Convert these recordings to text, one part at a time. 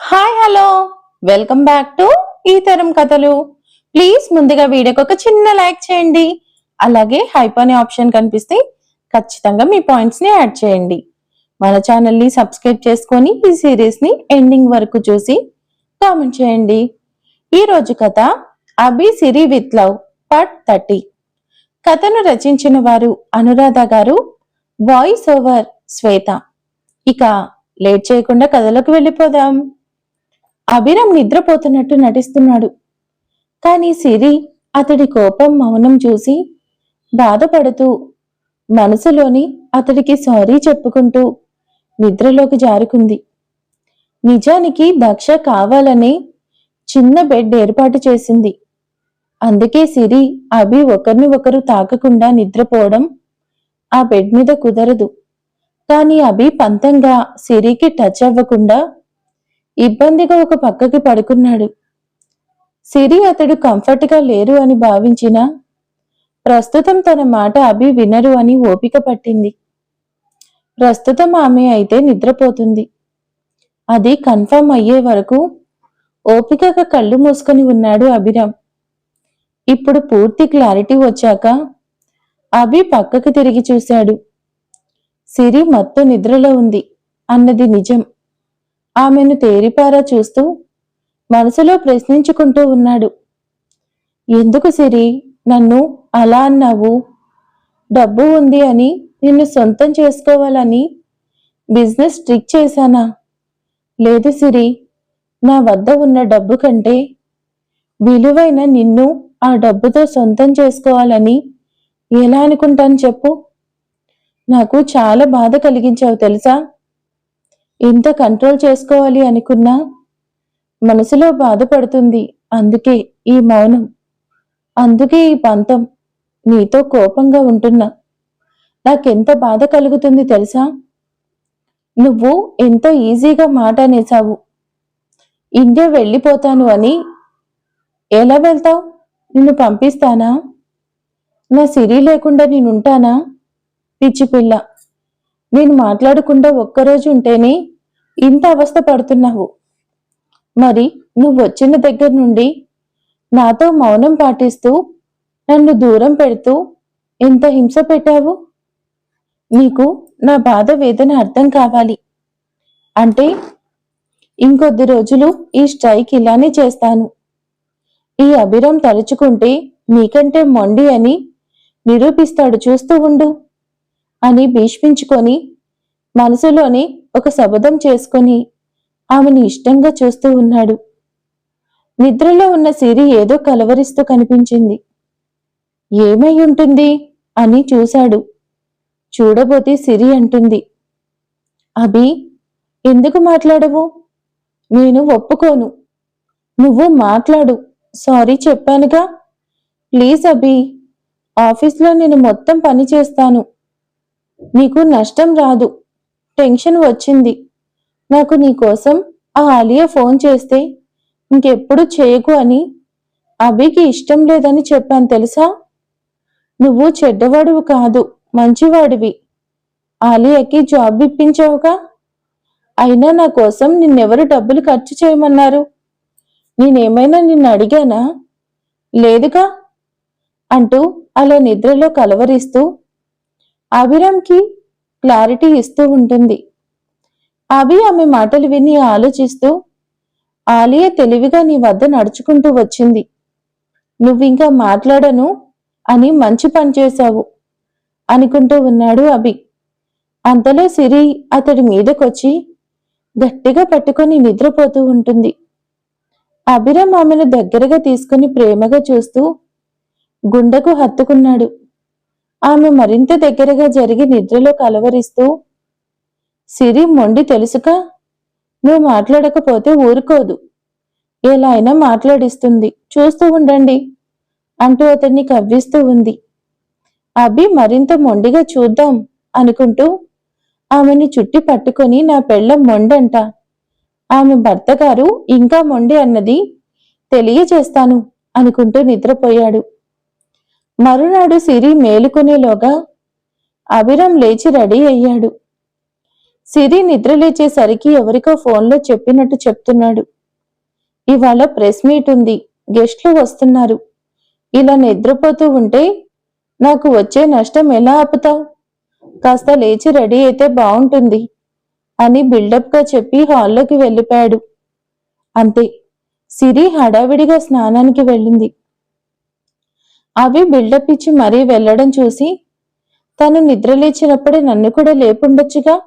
Hi hello. Welcome back to ఈ తరం కథలు. ప్లీజ్ ముందుగా వీడియోకి ఒక చిన్న లైక్ చేయండి. అలాగే హైప్ అనే ఆప్షన్ కనిపిస్తే ఖచ్చితంగా మీ పాయింట్స్ని యాడ్ చేయండి. మన ఛానల్ని సబ్స్క్రైబ్ చేసుకొని ఈ సిరీస్ని ఎండింగ్ వరకు చూసి కామెంట్ చేయండి. ఈ రోజు కథ Abhi Siri with love part thirty కథను రచించిన వారు అనురాధ గారు వాయిస్ ఓవర్ శ్వేత. ఇక లేట్ చేయకుండా కథలోకి వెళ్ళిపోదాం. అభిరామ్ నిద్రపోతున్నట్టు నటిస్తున్నాడు. కానీ సిరి అతడి కోపం మౌనం చూసి బాధపడుతూ మనసులోని అతడికి సారీ చెప్పుకుంటూ నిద్రలోకి జారుకుంది. నిజానికి దక్ష కావాలనే చిన్న బెడ్ ఏర్పాటు చేసింది. అందుకే సిరి అభి ఒకరిని ఒకరు తాకకుండా నిద్రపోవడం ఆ బెడ్ మీద కుదరదు. కానీ అభి పంతంగా సిరికి టచ్ అవ్వకుండా ఇబ్బందిగా ఒక పక్కకి పడుకున్నాడు. సిరి అతడు కంఫర్ట్గా లేరు అని భావించిన ప్రస్తుతం తన మాట అభి వినరు అని ఓపిక పట్టింది. ప్రస్తుతం ఆమె అయితే నిద్రపోతుంది. అది కన్ఫర్మ్ అయ్యే వరకు ఓపికగా కళ్ళు మూసుకొని ఉన్నాడు అభిరామ్. ఇప్పుడు పూర్తి క్లారిటీ వచ్చాక అభి పక్కకు తిరిగి చూశాడు. సిరి మత్తు నిద్రలో ఉంది అన్నది నిజం. ఆమెను తేరిపారా చూస్తూ మనసులో ప్రశ్నించుకుంటూ ఉన్నాడు. ఎందుకు సిరి? నన్ను అలా అన్నావు? డబ్బు ఉంది అని నిన్ను సొంతం చేసుకోవాలని బిజినెస్ ట్రిక్ చేశానా? లేదు సిరి నా వద్ద ఉన్న డబ్బు కంటే విలువైన నిన్ను ఆ డబ్బుతో సొంతం చేసుకోవాలని ఎలా అనుకుంటాను చెప్పు. నాకు చాలా బాధ కలిగించావు తెలుసా? ఎంత కంట్రోల్ చేసుకోవాలి అనుకున్నా మనసులో బాధపడుతుంది అందుకే ఈ మౌనం అందుకే ఈ పంతం నీతో కోపంగా ఉంటున్నా. నాకెంత బాధ కలుగుతుంది తెలుసా? నువ్వు ఎంతో ఈజీగా మాట అనేసావు ఇండియా వెళ్ళిపోతాను అని ఎలా వెళ్తావు? నిన్ను పంపిస్తానా? నా సిరి లేకుండా నేనుంటానా పిచ్చి పిల్ల. నేను మాట్లాడకుండా ఒక్కరోజు ఉంటేనే ఇంత అవస్థ పడుతున్నావు. మరి నువ్వు వచ్చిన దగ్గర నుండి నాతో మౌనం పాటిస్తూ నన్ను దూరం పెడుతూ ఎంత హింస పెట్టావు? నీకు నా బాధ వేదన అర్థం కావాలి. అంటే ఇంకొద్ది రోజులు ఈ స్ట్రైక్ ఇలానే చేస్తాను. ఈ అభిరం తలుచుకుంటే నీకంటే మొండి అని నిరూపిస్తాడు. చూస్తూ ఉండు. అని భీష్మించుకొని మనసులోనే ఒక శబదం చేసుకొని ఆమెని ఇష్టంగా చూస్తూ ఉన్నాడు. నిద్రలో ఉన్న సిరి ఏదో కలవరిస్తూ కనిపించింది. ఏమై ఉంటుంది? అని చూశాడు. చూడబోతే సిరి అంటుంది. అభి ఎందుకు మాట్లాడవు? నేను ఒప్పుకోను. నువ్వు మాట్లాడు. సారీ చెప్పానుగా. ప్లీజ్ అభి ఆఫీస్లో నేను మొత్తం పని చేస్తాను. నీకు నష్టం రాదు. టెన్షన్ వచ్చింది. నాకు నీకోసం ఆ ఆలియా ఫోన్ చేస్తే ఇంకెప్పుడు చేయకు అని అభికి ఇష్టం లేదని చెప్పాను తెలుసా? నువ్వు చెడ్డవాడువు కాదు మంచివాడివి. ఆలియాకి జాబ్ ఇప్పించావుగా? అయినా నా కోసం నిన్నెవరు డబ్బులు ఖర్చు చేయమన్నారు? నేనేమైనా నిన్ను అడిగానా? లేదుగా? అంటూ అలా నిద్రలో కలవరిస్తూ అభిరామ్కి క్లారిటీ ఇస్తూ ఉంటుంది. అభి ఆమె మాటలు విని ఆలోచిస్తూ ఆలియ తెలివిగా నీ వద్ద నడుచుకుంటూ వచ్చింది. నువ్వింకా మాట్లాడను అని మంచి పని చేశావు అనుకుంటూ ఉన్నాడు అభి. అంతలో సిరి అతడి మీదకొచ్చి గట్టిగా పట్టుకొని నిద్రపోతూ ఉంటుంది. అభిరామ్ ఆమెను దగ్గరగా తీసుకుని ప్రేమగా చూస్తూ గుండెకు హత్తుకున్నాడు. ఆమె మరింత దగ్గరగా జరిగి నిద్రలో కలవరిస్తూ సిరి మొండి తెలుసుక నువ్వు మాట్లాడకపోతే ఊరుకోదు. ఎలా అయినా మాట్లాడిస్తుంది. చూస్తూ ఉండండి అంటూ అతన్ని కవ్విస్తూ ఉంది. అభి మరింత మొండిగా చూద్దాం అనుకుంటూ ఆమెను చుట్టి పట్టుకొని నా పెళ్ళం మొండంట. ఆమె భర్త గారు ఇంకా మొండి అన్నది తెలియచేస్తాను అనుకుంటూ నిద్రపోయాడు. మరునాడు సిరి మేలుకునేలోగా అభిరం లేచి రెడీ అయ్యాడు. సిరి నిద్ర లేచేసరికి ఎవరికో ఫోన్లో చెప్పినట్టు చెప్తున్నాడు. ఇవాళ ప్రెస్ మీట్ ఉంది. గెస్ట్లు వస్తున్నారు. ఇలా నిద్రపోతూ ఉంటే నాకు వచ్చే నష్టం ఎలా ఆపుతావు? కాస్త లేచి రెడీ అయితే బాగుంటుంది అని బిల్డప్గా చెప్పి హాల్లోకి వెళ్ళిపోయాడు. అంతే. సిరి హడావిడిగా స్నానానికి వెళ్ళింది. అవి బిల్డప్ ఇచ్చి మరీ వెళ్ళడం చూసి తను నిద్ర లేచినప్పుడే నన్ను కూడా లేపుండొచ్చుగా.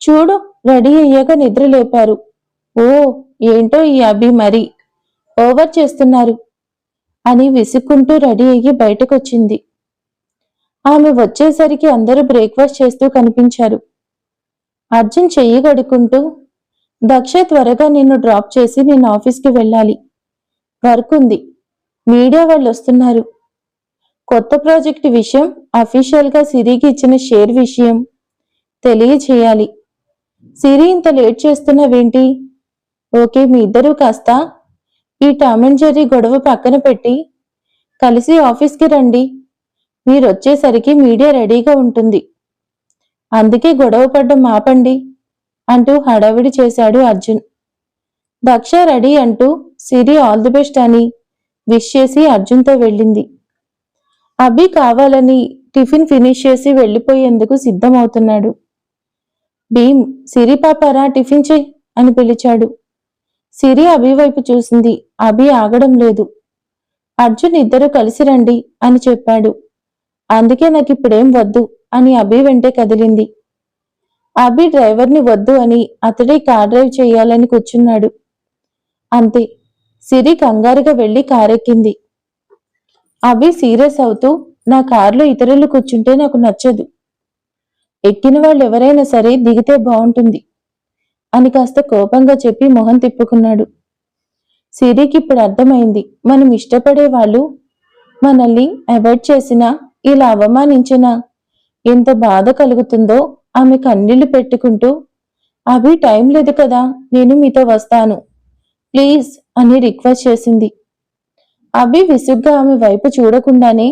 చూడు రెడీ అయ్యాక నిద్ర లేపారు. ఓ ఏంటో ఈ అభి మరి? ఓవర్ చేస్తున్నారు. అని విసుక్కుంటూ రెడీ అయ్యి బయటకొచ్చింది. ఆమె వచ్చేసరికి అందరూ బ్రేక్ఫాస్ట్ చేస్తూ కనిపించారు. అర్జున్ చెయ్యి గడుకుంటూ దక్ష త్వరగా నిన్ను డ్రాప్ చేసి నేను ఆఫీస్కి వెళ్ళాలి. వర్క్ ఉంది. మీడియా వాళ్ళు వస్తున్నారు. కొత్త ప్రాజెక్ట్ విషయం అఫీషియల్గా సిరికి ఇచ్చిన షేర్ విషయం తెలియచేయాలి సిరి ఇంత లేట్ చేస్తున్నావేంటి? ఓకే మీ ఇద్దరూ కాస్త ఈ టామ్ అండ్ జెర్రీ గొడవ పక్కన పెట్టి కలిసి ఆఫీస్కి రండి. మీరు వచ్చేసరికి మీడియా రెడీగా ఉంటుంది. అందుకే గొడవ పడ్డం ఆపండి అంటూ హడావిడి చేశాడు అర్జున్. దక్ష రెడీ అంటూ సిరి ఆల్ ది బెస్ట్ అని విష్ చేసి అర్జున్తో వెళ్ళింది. అభి కావాలని టిఫిన్ ఫినిష్ చేసి వెళ్ళిపోయేందుకు సిద్ధమవుతున్నాడు. భీమ్ సిరి పాపారా టిఫిన్ చెయ్యి అని పిలిచాడు. సిరి అభి వైపు చూసింది. అభి ఆగడం లేదు. అర్జున్ ఇద్దరు కలిసి రండి అని చెప్పాడు. అందుకే నాకు ఇప్పుడేం వద్దు అని అభి వెంటే కదిలింది. అభి డ్రైవర్ని వద్దు అని అతడే కార్ డ్రైవ్ చేయాలని కూర్చున్నాడు. అంతే సిరి కంగారుగా వెళ్ళి కారెక్కింది. అవి సీరియస్ అవుతూ నా కారులో ఇతరులు కూర్చుంటే నాకు నచ్చదు. ఎక్కిన వాళ్ళు ఎవరైనా సరే దిగితే బాగుంటుంది అని కాస్త కోపంగా చెప్పి మొహం తిప్పుకున్నాడు. సిరికి ఇప్పుడు అర్థమైంది మనం ఇష్టపడే వాళ్ళు మనల్ని అవాయిడ్ చేసినా ఇలా అవమానించినా ఎంత బాధ కలుగుతుందో ఆమె కన్నీళ్ళు పెట్టుకుంటూ అవి టైం లేదు కదా నేను మీతో వస్తాను. ప్లీజ్ అని రిక్వెస్ట్ చేసింది. అభి విసుగ్గా ఆమె వైపు చూడకుండానే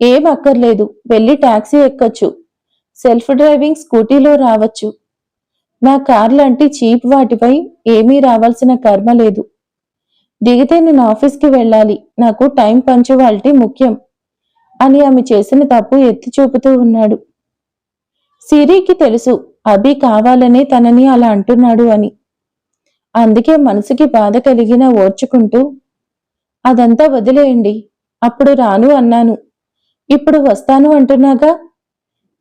ఏం అక్కర్లేదు వెళ్ళి టాక్సీ ఎక్కొచ్చు. సెల్ఫ్ డ్రైవింగ్ స్కూటీలో రావచ్చు. నా కార్ లాంటి చీప్ వాటిపై ఏమీ రావాల్సిన కర్మ లేదు. దిగితే నేను ఆఫీస్కి వెళ్ళాలి. నాకు టైం పంచువాలిటీ ముఖ్యం అని ఆమె చేసిన తప్పు ఎత్తి చూపుతూ ఉన్నాడు. సిరికి తెలుసు అభి కావాలనే తనని అలా అంటున్నాడు అని. అందుకే మనసుకి బాధ కలిగిన ఓర్చుకుంటూ అదంతా వదిలేయండి అప్పుడు రాను అన్నాను. ఇప్పుడు వస్తాను అంటున్నాగా?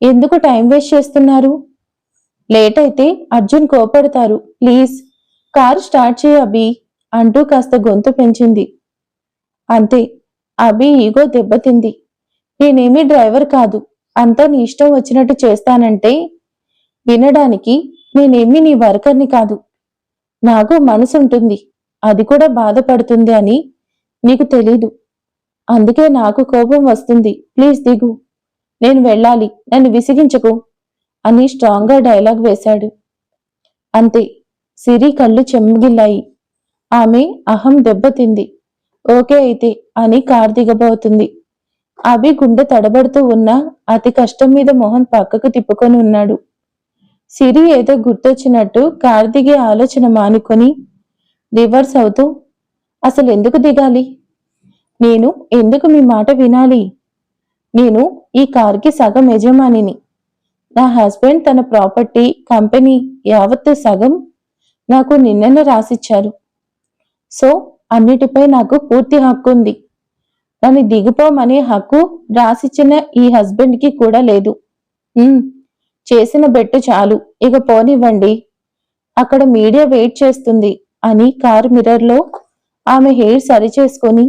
ఎందుకు టైం వేస్ట్ చేస్తున్నారు? లేట్ అయితే అర్జున్ కోపడతారు. ప్లీజ్ కారు స్టార్ట్ చేయి అభి అంటూ కాస్త గొంతు పెంచింది. అంతే అభి ఈగో దెబ్బతింది. నేనేమీ డ్రైవర్ కాదు. అంతా నీ ఇష్టం వచ్చినట్టు చేస్తానంటే వినడానికి నేనేమీ నీ వర్కర్ని కాదు. నాకు మనసుంటుంది. అది కూడా బాధపడుతుంది అని నీకు తెలీదు. అందుకే నాకు కోపం వస్తుంది. ప్లీజ్ దిగు. నేను వెళ్ళాలి. నన్ను విసిగించకు. అని స్ట్రాంగ్గా డైలాగ్ వేశాడు. అంతే. సిరి కళ్ళు చెమ్మగిల్లాయి. ఆమె అహం దెబ్బతింది. ఓకే అయితే అని కార్ దిగబోతుంది. అభి గుండె తడబడుతూ ఉన్నా అతి కష్టం మీద మోహన్ పక్కకు తిప్పుకొని ఉన్నాడు. సిరి ఏదో గుర్తొచ్చినట్టు కార్ దిగే ఆలోచన మానుకొని రివర్స్ అవుతూ అసలు ఎందుకు దిగాలి? నేను ఎందుకు మీ మాట వినాలి? నేను ఈ కార్కి సగం యజమానిని. నా హస్బెండ్ తన ప్రాపర్టీ కంపెనీ యావత్తు సగం నాకు నిన్ననే రాసిచ్చారు. సో అన్నిటిపై నాకు పూర్తి హక్కు ఉంది. నన్ను దిగిపోమనే హక్కు రాసిచ్చిన ఈ హస్బెండ్కి కూడా లేదు. చేసిన బెట్టు చాలు. ఇక పోనివ్వండి. అక్కడ మీడియా వెయిట్ చేస్తుంది. అని కార్ మిర్రర్లో ఆమె హెయిర్ సరిచేసుకొని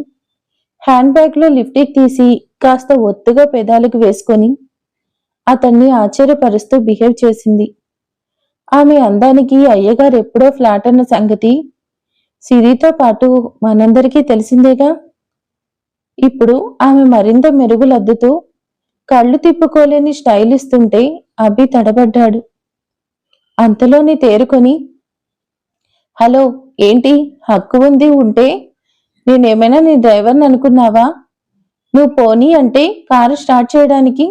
హ్యాండ్ బ్యాగ్లో లిఫ్టిక్ తీసి కాస్త ఒత్తుగా పెదాలకు వేసుకొని అతన్ని ఆశ్చర్యపరుస్తూ బిహేవ్ చేసింది. ఆమె అందానికి అయ్యగారు ఎప్పుడో ఫ్లాట్ అన్న సంగతి సిరితో పాటు మనందరికీ తెలిసిందేగా? ఇప్పుడు ఆమె మరింత మెరుగులద్దుతూ కళ్ళు తిప్పుకోలేని స్టైల్ ఇస్తుంటే అభి తడబడ్డాడు. అంతలోనే తేరుకొని హలో ఏంటి? హక్కు ఉంది ఉంటే నేనేమైనా నీ డ్రైవర్ని అనుకున్నావా? నువ్వు పోనీ అంటే కారు స్టార్ట్ చేయడానికి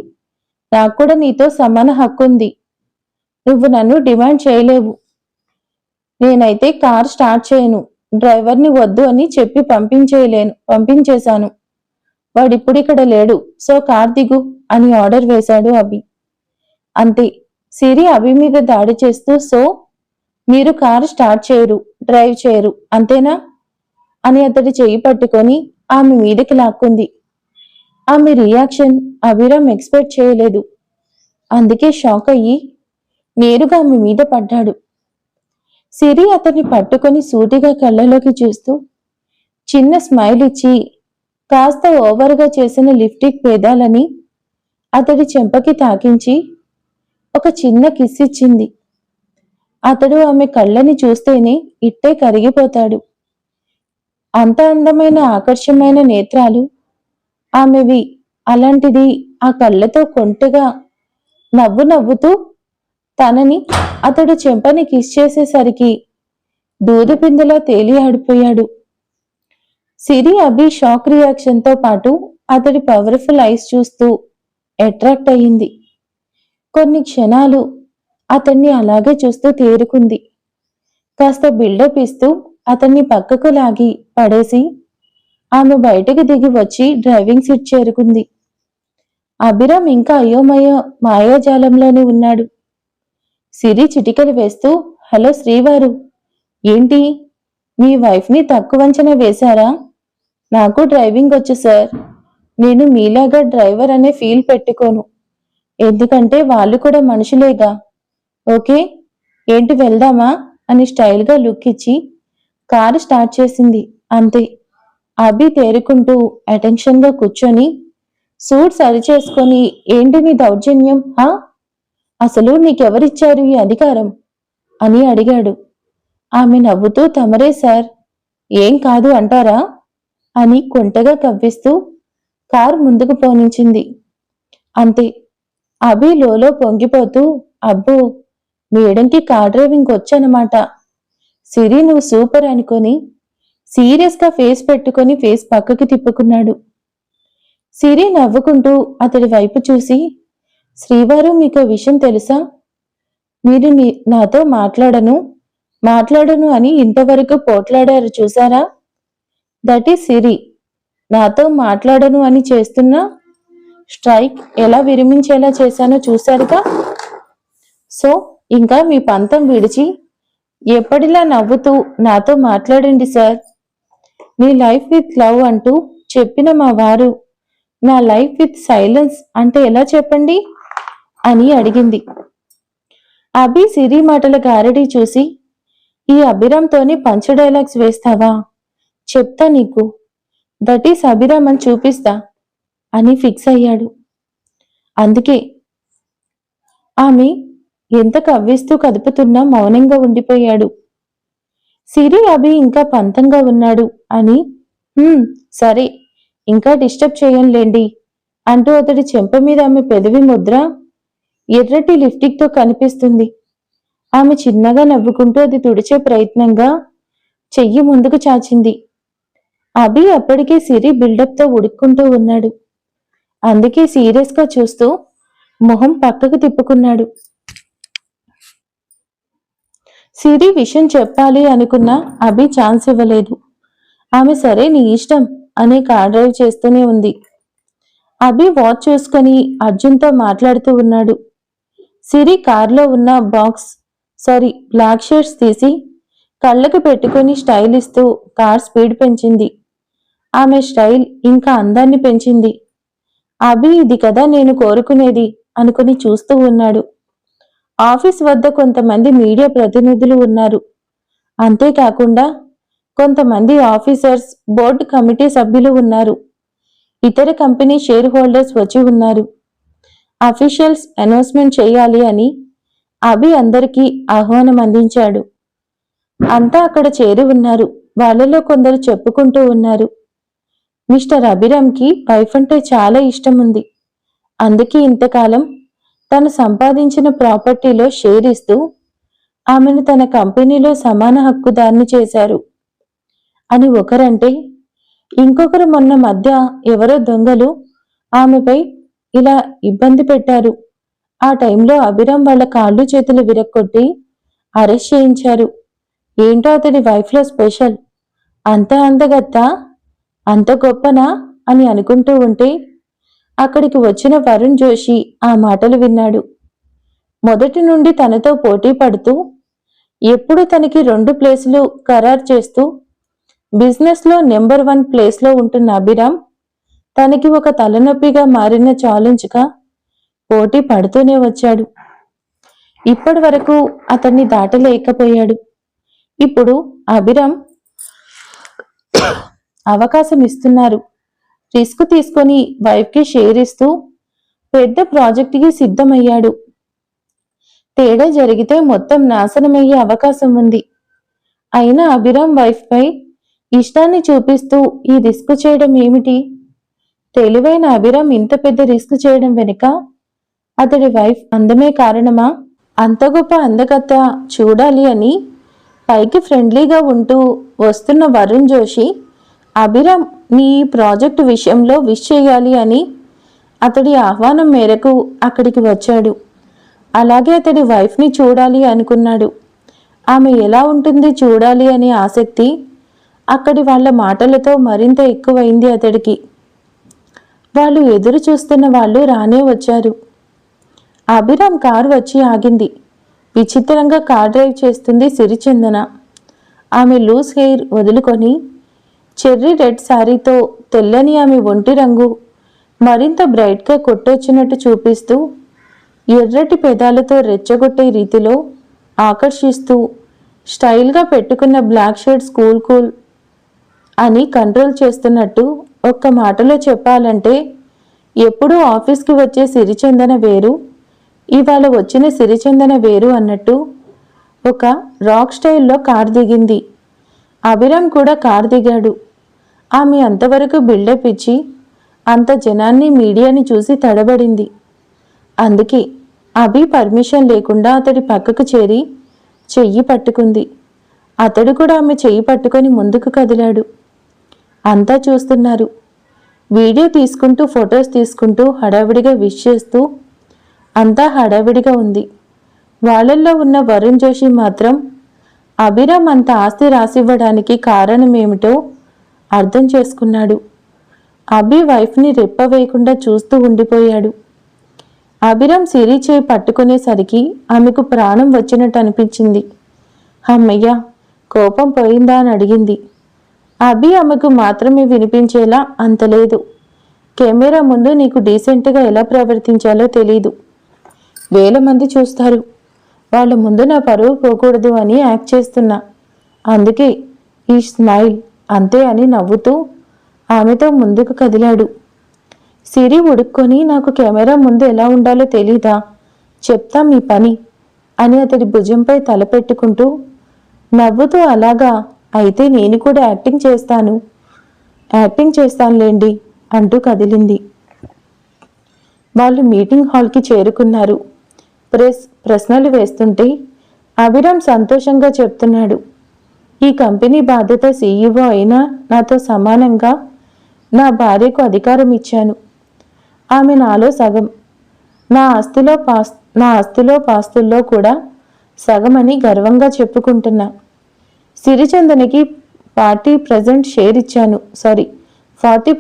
నాకు కూడా నీతో సమాన హక్కు ఉంది. నువ్వు నన్ను డిమాండ్ చేయలేవు. నేనైతే కారు స్టార్ట్ చేయను. డ్రైవర్ని వద్దు అని చెప్పి పంపించేయలేను పంపించేశాను. వాడిప్పుడిక్కడ లేడు. సో కార్ దిగు అని ఆర్డర్ వేశాడు అభి. అంతే. సిరి అభి మీద దాడి చేస్తూ సో మీరు కారు స్టార్ట్ చేయరు డ్రైవ్ చేయరు అంతేనా? అని అతడి చెయ్యి పట్టుకొని ఆమె మీదకి లాక్కుంది. ఆమె రియాక్షన్ అభిరామ్ ఎక్స్పెక్ట్ చేయలేదు. అందుకే షాక్ అయ్యి నేరుగా ఆమె మీద పడ్డాడు. సిరి అతన్ని పట్టుకొని సూటిగా కళ్ళలోకి చూస్తూ చిన్న స్మైల్ ఇచ్చి కాస్త ఓవర్గా చేసిన లిఫ్టిక్ పేదాలని అతడి చెంపకి తాకించి ఒక చిన్న కిస్ ఇచ్చింది. అతడు ఆమె కళ్ళని చూస్తేనే ఇట్టే కరిగిపోతాడు. అంత అందమైన ఆకర్షమైన నేత్రాలు ఆమెవి అలాంటిది ఆ కళ్ళతో కొంటగా నవ్వు నవ్వుతూ తనని అతడు చెంపని కిస్ చేసేసరికి దూదపిందలా తేలి ఆడిపోయాడు. సిరి అభి షాక్ రియాక్షన్తో పాటు అతడి పవర్ఫుల్ ఐస్ చూస్తూ అట్రాక్ట్ అయ్యింది. కొన్ని క్షణాలు అతన్ని అలాగే చూస్తూ తేరుకుంది. కాస్త బిల్డప్ ఇస్తూ అతన్ని పక్కకు లాగి పడేసి ఆమె బయటకు దిగి వచ్చి డ్రైవింగ్ సీట్ చేరుకుంది. అభిరామ్ ఇంకా అయోమయ మాయాజాలంలోనే ఉన్నాడు. సిరి చిటికలు వేస్తూ హలో శ్రీవారు ఏంటి? మీ వైఫ్ని తక్కువ అంచనా వేశారా? నాకు డ్రైవింగ్ వచ్చు సార్. నేను మీలాగా డ్రైవర్ అనే ఫీల్ పెట్టుకోను. ఎందుకంటే వాళ్ళు కూడా మనుషులేగా. ఓకే? ఏంటి వెళ్దామా? అని స్టైల్గా లుక్ ఇచ్చి కారు స్టార్ట్ చేసింది. అంతే. అభి తేరుకుంటూ అటెన్షన్గా కూర్చొని సూట్ సరి చేసుకొని ఏంటి నీ దౌర్జన్యం? హా? అసలు నీకెవరిచ్చారు ఈ అధికారం? అని అడిగాడు. ఆమె నవ్వుతూ తమరే సార్. ఏం కాదు అంటారా? అని కొంటగా కవ్విస్తూ కారు ముందుకు పోనించింది. అంతే. అభి లోలో పొంగిపోతూ అబ్బో మేడంకి కార్ డ్రైవింగ్ వచ్చనమాట. సిరి నువ్వు సూపర్ అనుకొని సీరియస్గా ఫేస్ పెట్టుకొని ఫేస్ పక్కకి తిప్పుకున్నాడు. సిరి నవ్వుకుంటూ అతడి వైపు చూసి శ్రీవారు మీకు విషయం తెలుసా? మీరు మీ నాతో మాట్లాడను మాట్లాడను అని ఇంతవరకు పోట్లాడారు చూసారా? దట్ ఈ సిరి. నాతో మాట్లాడను అని చేస్తున్న స్ట్రైక్ ఎలా విరమించేలా చేశానో చూశారుగా? సో ఇంకా మీ పంతం విడిచి ఎప్పటిలా నవ్వుతూ నాతో మాట్లాడండి సార్. నీ లైఫ్ విత్ లవ్ అంటూ చెప్పిన మా వారు నా లైఫ్ విత్ సైలెన్స్ అంటే ఎలా చెప్పండి? అని అడిగింది. అభి సిరి మాటల గారడీ చూసి ఈ అభిరామ్తోనే పంచ డైలాగ్స్ వేస్తావా? చెప్తా నీకు. దట్ ఈస్ అభిరామ్ అని చూపిస్తా అని ఫిక్స్ అయ్యాడు. అందుకే ఆమె ఎంత కవ్విస్తూ కదుపుతున్నా మౌనంగా ఉండిపోయాడు. సిరి అభి ఇంకా పంతంగా ఉన్నాడు అని సరే ఇంకా డిస్టర్బ్ చేయంలేండి అంటూ అతడి చెంప మీద ఆమె పెదవి ముద్ర ఎర్రటి లిఫ్టిక్తో కనిపిస్తుంది. ఆమె చిన్నగా నవ్వుకుంటూ అది తుడిచే ప్రయత్నంగా చెయ్యి ముందుకు చాచింది. అభి అప్పటికే సిరి బిల్డప్తో ఉడుక్కుంటూ ఉన్నాడు. అందుకే సీరియస్గా చూస్తూ మొహం పక్కకు తిప్పుకున్నాడు. సిరి విషయం చెప్పాలి అనుకున్న అభి ఛాన్స్ ఇవ్వలేదు. ఆమె సరే నీ ఇష్టం అనే కార్ డ్రైవ్ చేస్తూనే ఉంది. అభి వాచ్ చూసుకొని అర్జున్తో మాట్లాడుతూ ఉన్నాడు. సిరి కార్లో ఉన్న బాక్స్ సారీ బ్లాక్ షర్ట్స్ తీసి కళ్ళకు పెట్టుకొని స్టైల్ ఇస్తూ కార్ స్పీడ్ పెంచింది. ఆమె స్టైల్ ఇంకా అందాన్ని పెంచింది. అభి ఇది కదా నేను కోరుకునేది అనుకుని చూస్తూ ఉన్నాడు. ఆఫీస్ వద్ద కొంతమంది మీడియా ప్రతినిధులు ఉన్నారు. అంతేకాకుండా కొంతమంది ఆఫీసర్స్ బోర్డు కమిటీ సభ్యులు ఉన్నారు. ఇతర కంపెనీ షేర్ హోల్డర్స్ వచ్చి ఉన్నారు. అఫీషియల్స్ అనౌన్స్మెంట్ చేయాలి అని అభి అందరికీ ఆహ్వానం అందించాడు. అంతా అక్కడ చేరి ఉన్నారు. వాళ్ళలో కొందరు చెప్పుకుంటూ ఉన్నారు. మిస్టర్ అభిరామ్కి వైఫ్ అంటే చాలా ఇష్టం ఉంది అందుకే ఇంతకాలం తను సంపాదించిన ప్రాపర్టీలో షేర్ ఇస్తూ ఆమెను తన కంపెనీలో సమాన హక్కుదారుని చేశారు. అని ఒకరంటే ఇంకొకరు మొన్న మధ్య ఎవరో దొంగలు ఆమెపై ఇలా ఇబ్బంది పెట్టారు. ఆ టైంలో అభిరామ్ వాళ్ళ కాళ్ళు చేతులు విరక్కొట్టి అరెస్ట్ చేయించారు. ఏంటో అతడి వైఫ్లో స్పెషల్. అంత అందగత్తా? అంత గొప్పనా? అని అనుకుంటూ ఉంటే అక్కడికి వచ్చిన వరుణ్ జోషి ఆ మాటలు విన్నాడు. మొదటి నుండి తనతో పోటీ పడుతూ ఎప్పుడు తనకి రెండు ప్లేసులు ఖరారు చేస్తూ బిజినెస్లో నెంబర్ వన్ ప్లేస్లో ఉంటున్న అభిరామ్ తనకి ఒక తలనొప్పిగా మారిన ఛాలెంజ్గా పోటీ పడుతూనే వచ్చాడు. ఇప్పటి వరకు అతన్ని దాటలేకపోయాడు. ఇప్పుడు అభిరామ్ అవకాశం ఇస్తున్నారు. రిస్క్ తీసుకొని వైఫ్కి షేర్ ఇస్తూ పెద్ద ప్రాజెక్టుకి సిద్ధమయ్యాడు. తేడా జరిగితే మొత్తం నాశనమయ్యే అవకాశం ఉంది. అయినా అభిరామ్ వైఫ్పై ఇష్టాన్ని చూపిస్తూ ఈ రిస్క్ చేయడం ఏమిటి? తెలివైన అభిరామ్ ఇంత పెద్ద రిస్క్ చేయడం వెనుక అతడి వైఫ్ అందమే కారణమా? అంత గొప్ప అందగత చూడాలి అని పైకి ఫ్రెండ్లీగా ఉంటూ వస్తున్న వరుణ్ జోషి అభిరామ్ నీ ప్రాజెక్ట్ ప్రాజెక్టు విషయంలో విష్ చేయాలి అని అతడి ఆహ్వానం మేరకు అక్కడికి వచ్చాడు. అలాగే అతడి వైఫ్ని చూడాలి అనుకున్నాడు. ఆమె ఎలా ఉంటుంది చూడాలి అనే ఆసక్తి అక్కడి వాళ్ళ మాటలతో మరింత ఎక్కువైంది అతడికి. వాళ్ళు ఎదురు చూస్తున్న వాళ్ళు రానే వచ్చారు. అభిరామ్ కారు వచ్చి ఆగింది. విచిత్రంగా కార్ డ్రైవ్ చేస్తుంది సిరిచందన. ఆమె లూజ్ హెయిర్ వదులుకొని చెర్రీ రెడ్ శారీతో తెల్లని ఆమె ఒంటి రంగు మరింత బ్రైట్గా కొట్టొచ్చినట్టు చూపిస్తూ ఎర్రటి పెదాలతో రెచ్చగొట్టే రీతిలో ఆకర్షిస్తూ స్టైల్గా పెట్టుకున్న బ్లాక్ షేడ్ స్కూల్ కూల్ అని కంట్రోల్ చేస్తున్నట్టు ఒక్క మాటలో చెప్పాలంటే ఎప్పుడూ ఆఫీస్కి వచ్చే సిరిచందన వేరు ఇవాళ వచ్చిన సిరిచందన వేరు అన్నట్టు ఒక రాక్ స్టైల్లో కార్ దిగింది. అభిరామ్ కూడా కార్ దిగాడు. ఆమె అంతవరకు బిల్డప్ ఇచ్చి అంత జనాన్ని మీడియాని చూసి తడబడింది. అందుకే అభి పర్మిషన్ లేకుండా అతడి పక్కకు చేరి చెయ్యి పట్టుకుంది. అతడు కూడా ఆమె చెయ్యి పట్టుకొని ముందుకు కదిలాడు. అంతా చూస్తున్నారు. వీడియో తీసుకుంటూ ఫొటోస్ తీసుకుంటూ హడావిడిగా విష్ చేస్తూ అంతా హడావిడిగా ఉంది. వాళ్ళల్లో ఉన్న వరుణ్ జోషి మాత్రం అభిరామ్ అంత ఆస్తి రాసివ్వడానికి కారణమేమిటో అర్థం చేసుకున్నాడు. అభి వైఫ్ని రెప్పవేయకుండా చూస్తూ ఉండిపోయాడు. అభిరామ్ సిరి చేయి పట్టుకునేసరికి ఆమెకు ప్రాణం వచ్చినట్టు అనిపించింది. అమ్మయ్య కోపం పోయిందా అని అడిగింది. అభి ఆమెకు మాత్రమే వినిపించేలా అంత లేదు కెమెరా ముందు నీకు డీసెంట్గా ఎలా ప్రవర్తించాలో తెలీదు. వేల మంది చూస్తారు. వాళ్ళ ముందు నా పరువు పోకూడదు అని యాక్ట్ చేస్తున్నా. అందుకే ఈ స్మైల్ అంతే అని నవ్వుతూ ఆమెతో ముందుకు కదిలాడు. సిరి ఉడుక్కొని నాకు కెమెరా ముందు ఎలా ఉండాలో తెలీదా? చెప్తా మీ పని అని అతడి భుజంపై తలపెట్టుకుంటూ నవ్వుతూ అలాగా అయితే నేను కూడా యాక్టింగ్ చేస్తాను. యాక్టింగ్ చేస్తానులేండి అంటూ కదిలింది. వాళ్ళు మీటింగ్ హాల్కి చేరుకున్నారు. ప్రెస్ ప్రశ్నలు వేస్తుంటే అభిరామ్ సంతోషంగా చెప్తున్నాడు. ఈ కంపెనీ బాధ్యత సీఈఓ అయినా నాతో సమానంగా నా భార్యకు అధికారం ఇచ్చాను. ఆమె నాలో సగం. నా ఆస్తిలో పాస్ నా ఆస్తిలో పాస్తుల్లో కూడా సగమని గర్వంగా చెప్పుకుంటున్నా. సిరిచందనికి పార్టీ ప్రజెంట్ షేర్ ఇచ్చాను. Sorry forty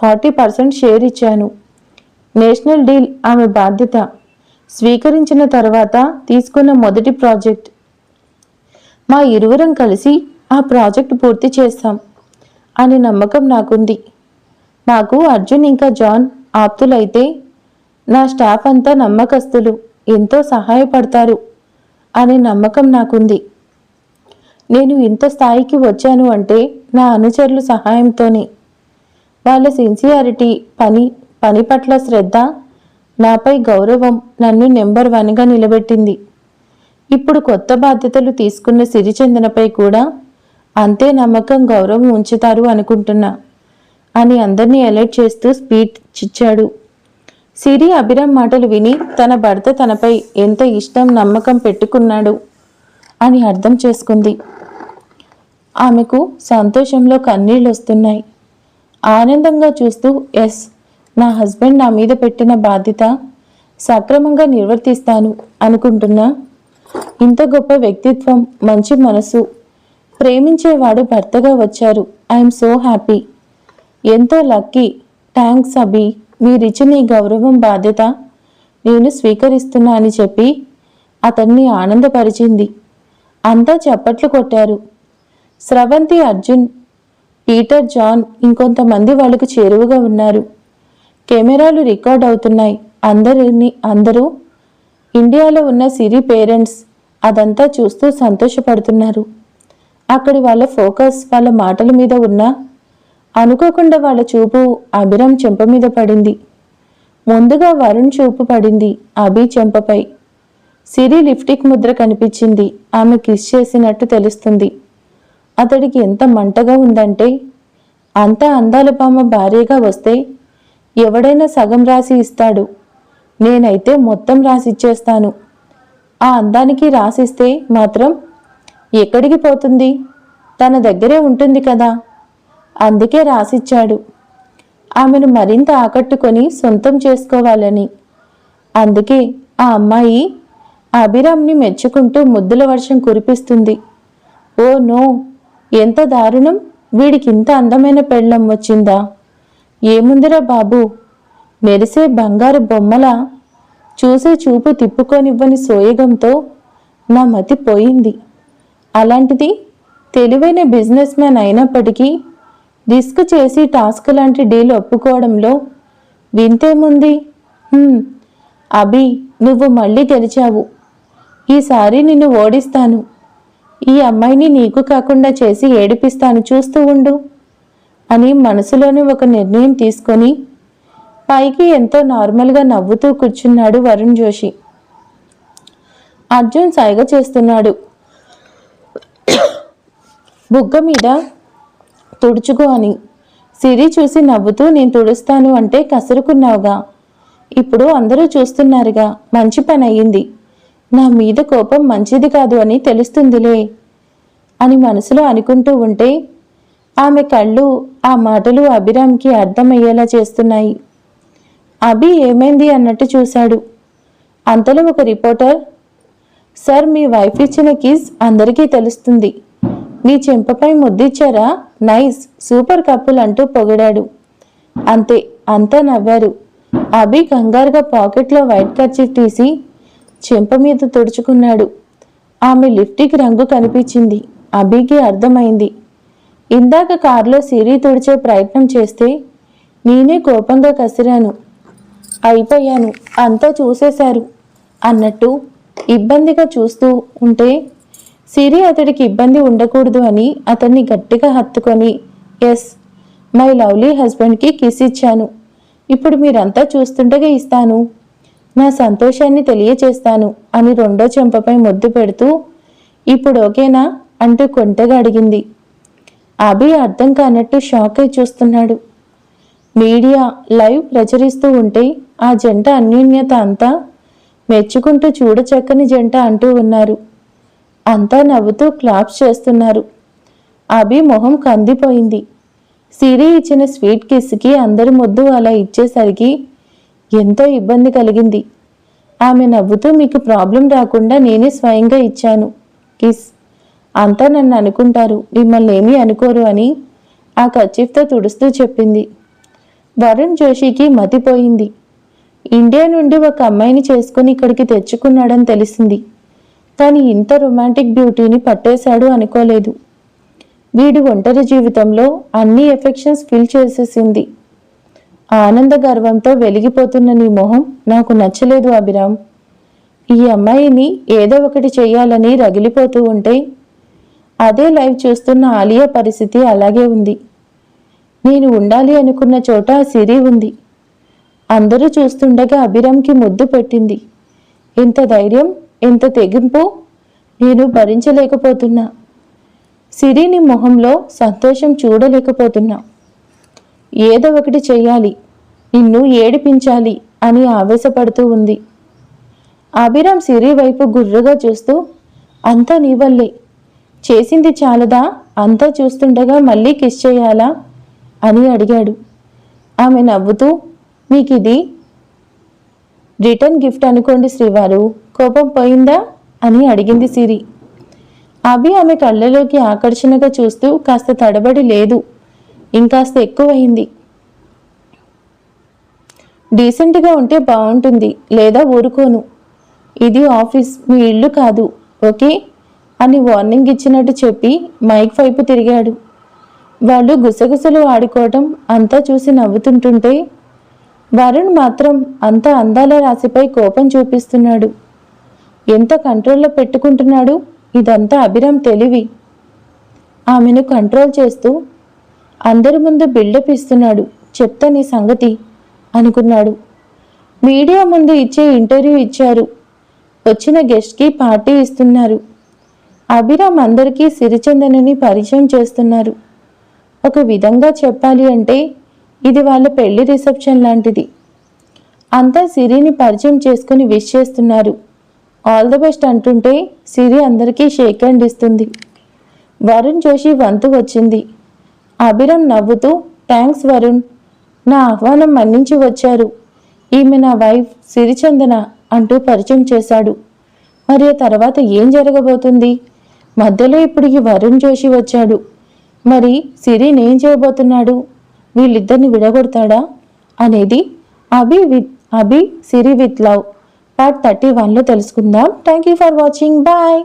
forty percent share ఇచ్చాను. నేషనల్ డీల్ ఆమె బాధ్యత. స్వీకరించిన తర్వాత తీసుకున్న మొదటి ప్రాజెక్ట్. మా ఇరువురం కలిసి ఆ ప్రాజెక్ట్ పూర్తి చేస్తాం అనే నమ్మకం నాకుంది. నాకు అర్జున్ ఇంకా జాన్ ఆప్తులైతే నా స్టాఫ్ అంతా నమ్మకస్తులు ఎంతో సహాయపడతారు అనే నమ్మకం నాకుంది. నేను ఇంత స్థాయికి వచ్చాను అంటే నా అనుచరులు సహాయంతోనే. వాళ్ళ సిన్సియారిటీ పని పని పట్ల శ్రద్ధ నాపై గౌరవం నన్ను నెంబర్ వన్గా నిలబెట్టింది. ఇప్పుడు కొత్త బాధ్యతలు తీసుకున్న సిరిచందనపై కూడా అంతే నమ్మకం గౌరవం ఉంచుతారు అనుకుంటున్నా అని అందరినీ అలర్ట్ చేస్తూ స్పీడ్ చిచ్చాడు సిరి అభిరామ్ మాటలు విని తన భర్త తనపై ఎంత ఇష్టం నమ్మకం పెట్టుకున్నాడు అని అర్థం చేసుకుంది. ఆమెకు సంతోషంలో కన్నీళ్ళు వస్తున్నాయి ఆనందంగా చూస్తూ ఎస్ నా హస్బెండ్ నా మీద పెట్టిన బాధ్యత సక్రమంగా నిర్వర్తిస్తాను అనుకుంటున్నా ఇంత గొప్ప వ్యక్తిత్వం మంచి మనసు ప్రేమించేవాడు భర్తగా వచ్చారు. I'm so happy. ఎంతో లక్కీ. థ్యాంక్స్ అభి. మీరిచ్చిన ఈ గౌరవం బాధ్యత నేను స్వీకరిస్తున్నా అని చెప్పి అతన్ని ఆనందపరిచింది. అంతా చప్పట్లు కొట్టారు. స్రవంతి అర్జున్ పీటర్ జాన్ ఇంకొంతమంది వాళ్ళకు చేరువగా ఉన్నారు. కెమెరాలు రికార్డ్ అవుతున్నాయి. అందరిని అందరూ ఇండియాలో ఉన్న సిరి పేరెంట్స్ అదంతా చూస్తూ సంతోషపడుతున్నారు. అక్కడి వాళ్ళ ఫోకస్ వాళ్ళ మాటల మీద ఉన్నా అనుకోకుండా వాళ్ళ చూపు అభిరామ్ చెంప మీద పడింది. ముందుగా వరుణ్ చూపు పడింది అభి చెంపపై. సిరి లిఫ్టిక్ ముద్ర కనిపించింది. ఆమె కిస్ చేసినట్టు తెలుస్తుంది. అతడికి ఎంత మంటగా ఉందంటే అంత అందాల బామ్మ భార్యగా వస్తే ఎవడైనా సగం రాసి ఇస్తాడు. నేనైతే మొత్తం రాసిచ్చేస్తాను. ఆ అందానికి రాసిస్తే మాత్రం ఎక్కడికి పోతుంది? తన దగ్గరే ఉంటుంది కదా? అందుకే రాసిచ్చాడు. ఆమెను మరింత ఆకట్టుకొని సొంతం చేసుకోవాలని. అందుకే ఆ అమ్మాయి అభిరామ్ని మెచ్చుకుంటూ ముద్దుల వర్షం కురిపిస్తుంది. Oh no! ఎంత దారుణం! వీడికి ఇంత అందమైన పెళ్ళం వచ్చిందా? ఏముందిరా బాబు? మెరిసే బంగారు బొమ్మల చూసే చూపు తిప్పుకొనివ్వని సోయగంతో నా మతి పోయింది. అలాంటిది తెలివైన బిజినెస్ మ్యాన్ అయినప్పటికీ రిస్క్ చేసి టాస్క్ లాంటి డీల్ ఒప్పుకోవడంలో వింతేముంది? అభి నువ్వు మళ్ళీ గెలిచావు ఈసారి నిన్ను ఓడిస్తాను. ఈ అమ్మాయిని నీకు కాకుండా చేసి ఏడిపిస్తాను చూస్తూ ఉండు అని మనసులోనే ఒక నిర్ణయం తీసుకొని పైకి ఎంతో నార్మల్గా నవ్వుతూ కూర్చున్నాడు వరుణ్ జోషి. అర్జున్ సైగ చేస్తున్నాడు. బుగ్గ మీద తుడుచుకో అని. సిరి చూసి నవ్వుతూ నేను తుడుస్తాను అంటే కసురుకున్నావుగా. ఇప్పుడు అందరూ చూస్తున్నారుగా. మంచి పని అయ్యింది. నా మీద కోపం మంచిది కాదు అని తెలుస్తుందిలే అని మనసులో అనుకుంటూ ఉంటే ఆమె కళ్ళు ఆ మాటలు అభిరామ్కి అర్థమయ్యేలా చేస్తున్నాయి. అభి ఏమైంది అన్నట్టు చూశాడు. అంతలో ఒక రిపోర్టర్ సార్ మీ వైఫ్ ఇచ్చిన కీస్ అందరికీ తెలుస్తుంది. మీ చెంపపై ముద్దిచ్చారా? నైస్ సూపర్ కప్పుల్ అంటూ పొగిడాడు. అంతే అంతా నవ్వారు. అభి కంగారుగా పాకెట్లో వైట్ కర్చీ తీసి చెంప మీద తుడుచుకున్నాడు. ఆమె లిఫ్టిక్ రంగు కనిపించింది. అభికి అర్థమైంది. ఇందాక కారులో సిరి తుడిచే ప్రయత్నం చేస్తే నేనే కోపంగా కసిరాను. అయిపోయాను. అంతా చూసేశారు. అన్నట్టు ఇబ్బందిగా చూస్తూ ఉంటే సిరి అతడికి ఇబ్బంది ఉండకూడదు అని అతన్ని గట్టిగా హత్తుకొని ఎస్ మై లవ్లీ హస్బెండ్కి కిస్ ఇచ్చాను. ఇప్పుడు మీరంతా చూస్తుండగా ఇస్తాను. నా సంతోషాన్ని తెలియచేస్తాను అని రెండో చెంపపై ముద్దు పెడుతూ ఇప్పుడు ఓకేనా? అంటూ కొంటగా అడిగింది. అభి అర్థం కానట్టు షాక్ అయి చూస్తున్నాడు. మీడియా లైవ్ ప్రచురిస్తూ ఉంటే ఆ జంట అన్యోన్యత అంతా మెచ్చుకుంటూ చూడచక్కని జంట అంటూ ఉన్నారు. అంతా నవ్వుతూ క్లాప్స్ చేస్తున్నారు. అభి మొహం కందిపోయింది. సిరి ఇచ్చిన స్వీట్ కిస్కి అందరి ముద్దు అలా ఇచ్చేసరికి ఎంతో ఇబ్బంది కలిగింది. ఆమె నవ్వుతూ మీకు ప్రాబ్లం రాకుండా నేనే స్వయంగా ఇచ్చాను. కిస్. అంతా నన్ను అనుకుంటారు. మిమ్మల్ని ఏమీ అనుకోరు అని ఆ కచ్చిఫ్తో తుడుస్తూ చెప్పింది. వరుణ్ జోషికి మతిపోయింది. ఇండియా నుండి ఒక అమ్మాయిని చేసుకుని ఇక్కడికి తెచ్చుకున్నాడని తెలిసింది. కానీ ఇంత రొమాంటిక్ బ్యూటీని పట్టేశాడు అనుకోలేదు. వీడు ఒంటరి జీవితంలో అన్ని ఎఫెక్షన్స్ ఫిల్ చేసేసింది. ఆనంద గర్వంతో వెలిగిపోతున్న నీ మొహం నాకు నచ్చలేదు అభిరామ్. ఈ అమ్మాయిని ఏదో ఒకటి చేయాలని రగిలిపోతూ ఉంటే అదే లైవ్ చూస్తున్న ఆలియా పరిస్థితి అలాగే ఉంది. నేను ఉండాలి అనుకున్న చోట ఆ సిరి ఉంది. అందరూ చూస్తుండగా అభిరామ్కి ముద్దు పెట్టింది. ఎంత ధైర్యం ఎంత తెగింపు నేను భరించలేకపోతున్నా. సిరిని మొహంలో సంతోషం చూడలేకపోతున్నా. ఏదో ఒకటి చేయాలి నిన్ను ఏడిపించాలి అని ఆవేశపడుతూ ఉంది. అభిరామ్ సిరి వైపు గుర్రుగా చూస్తూ అంతా నీ వల్లే. చేసింది చాలదా? అంతా చూస్తుండగా మళ్ళీ కిస్ చేయాలా? అని అడిగాడు. ఆమె నవ్వుతూ మీకు ఇది రిటర్న్ గిఫ్ట్ అనుకోండి శ్రీవారు. కోపం పోయిందా అని అడిగింది సిరి. అభి ఆమె కళ్ళలోకి ఆకర్షణగా చూస్తూ కాస్త తడబడి లేదు. ఇంకాస్త ఎక్కువైంది. డీసెంట్గా ఉంటే బాగుంటుంది లేదా ఊరుకోను. ఇది ఆఫీస్ మీ ఇల్లు కాదు ఓకే? అని వార్నింగ్ ఇచ్చినట్టు చెప్పి మైక్ వైపు తిరిగాడు. వాళ్ళు గుసగుసలు ఆడుకోవటం అంతా చూసి నవ్వుతుంటుంటే వరుణ్ మాత్రం అంత అందాల రాశిపై కోపం చూపిస్తున్నాడు. ఎంత కంట్రోల్లో పెట్టుకుంటున్నాడు? ఇదంతా అభిరామ్ తెలివి. ఆమెను కంట్రోల్ చేస్తూ అందరి ముందు బిల్డప్ ఇస్తున్నాడు. చెప్తా నీ సంగతి అనుకున్నాడు. మీడియా ముందు ఇచ్చే ఇంటర్వ్యూ ఇచ్చారు. వచ్చిన గెస్ట్కి పార్టీ ఇస్తున్నారు. అభిరామ్ అందరికీ సిరిచందనని పరిచయం చేస్తున్నారు. ఒక విధంగా చెప్పాలి అంటే ఇది వాళ్ళ పెళ్ళి రిసెప్షన్ లాంటిది. అంతా సిరిని పరిచయం చేసుకుని విష్ చేస్తున్నారు. ఆల్ ద బెస్ట్ అంటుంటే సిరి అందరికీ షేక్ హ్యాండ్ ఇస్తుంది. వరుణ్ జోషి వంతు వచ్చింది. అభిరం నవ్వుతూ థ్యాంక్స్ వరుణ్. నా ఆహ్వానం మన్నించి వచ్చారు. ఈమె నా వైఫ్ సిరిచందన అంటూ పరిచయం చేశాడు. మరి ఆ తర్వాత ఏం జరగబోతుంది? మధ్యలో ఇప్పుడు ఈ వరుణ్ జోషి వచ్చాడు. మరి సిరిని ఏం చేయబోతున్నాడు? వీళ్ళిద్దరిని విడగొడతాడా? అనేది Abhi with Abhi Siri with love part thirty వన్లో తెలుసుకుందాం. Thank you for watching bye